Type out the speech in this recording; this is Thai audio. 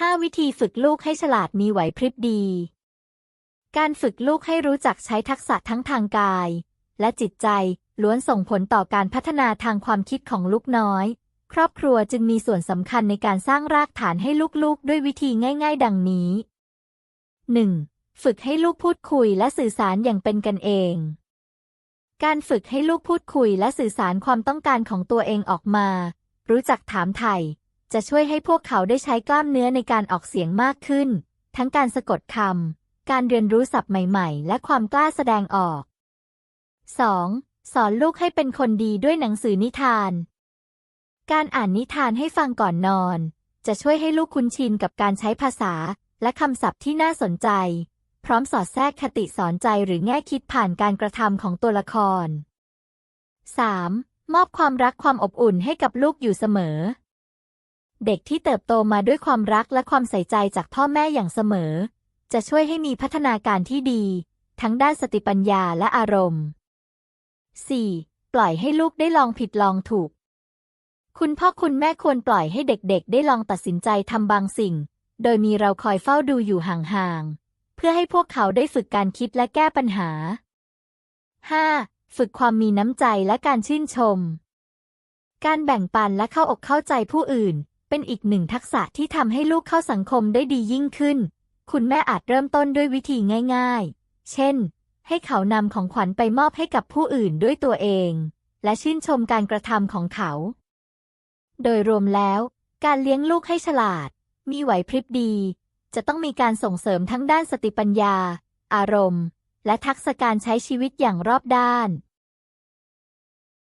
5 วิธีฝึกลูกให้ฉลาดมีไหวพริบดี การฝึกลูกให้รู้จักใช้ทักษะทั้งทางกาย และจิตใจล้วนส่งผลต่อการพัฒนาทางความคิดของลูกน้อย ครอบครัวจึงมีส่วนสำคัญในการสร้างรากฐานให้ลูกๆ ด้วยวิธีง่าย ๆ ดังนี้ 1. ฝึกให้ลูกพูดคุยและสื่อสารอย่างเป็นกันเอง การฝึกให้ลูกพูดคุยและสื่อสารความต้องการของตัวเองออกมา รู้จักถามไถ่ จะช่วยให้พวกเขาได้ใช้กล้ามเนื้อในการออกเสียงมากขึ้น ทั้งการสะกดคำ การเรียนรู้ศัพท์ใหม่ ๆ และความกล้าแสดงออก 2. สอนลูกให้เป็นคนดีด้วยหนังสือนิทาน การอ่านนิทานให้ฟังก่อนนอน จะช่วยให้ลูกคุ้นชินกับการใช้ภาษา และคำศัพท์ที่น่าสนใจ พร้อมสอดแทรกคติสอนใจหรือแง่คิดผ่านการกระทำของตัวละคร 3. มอบความรักความอบอุ่นให้กับลูกอยู่เสมอ เด็กที่เติบโตมาด้วยความรักและความใส่ใจจากพ่อแม่อย่างเสมอ จะช่วยให้มีพัฒนาการที่ดี ทั้งด้านสติปัญญาและอารมณ์ 4. ปล่อยให้ลูกได้ลองผิดลองถูก คุณพ่อคุณแม่ควรปล่อยให้เด็กๆ ได้ลองตัดสินใจทำบางสิ่ง โดยมีเราคอยเฝ้าดูอยู่ห่างๆ เพื่อให้พวกเขาได้ฝึกการคิดและแก้ปัญหา 5. ฝึกความมีน้ำใจและการชื่นชม การแบ่งปันและเข้าอกเข้าใจผู้อื่น เป็นอีกหนึ่งทักษะที่ทำให้ลูกเข้าสังคมได้ดียิ่งขึ้น คุณแม่อาจเริ่มต้นด้วยวิธีง่าย ๆ เช่น ให้เขานำของขวัญไปมอบให้กับผู้อื่นด้วยตัวเอง และชื่นชมการกระทำของเขา โดยรวมแล้ว การเลี้ยงลูกให้ฉลาด มีไหวพริบดี จะต้องมีการส่งเสริมทั้งด้านสติปัญญา อารมณ์ และทักษะการใช้ชีวิตอย่างรอบด้าน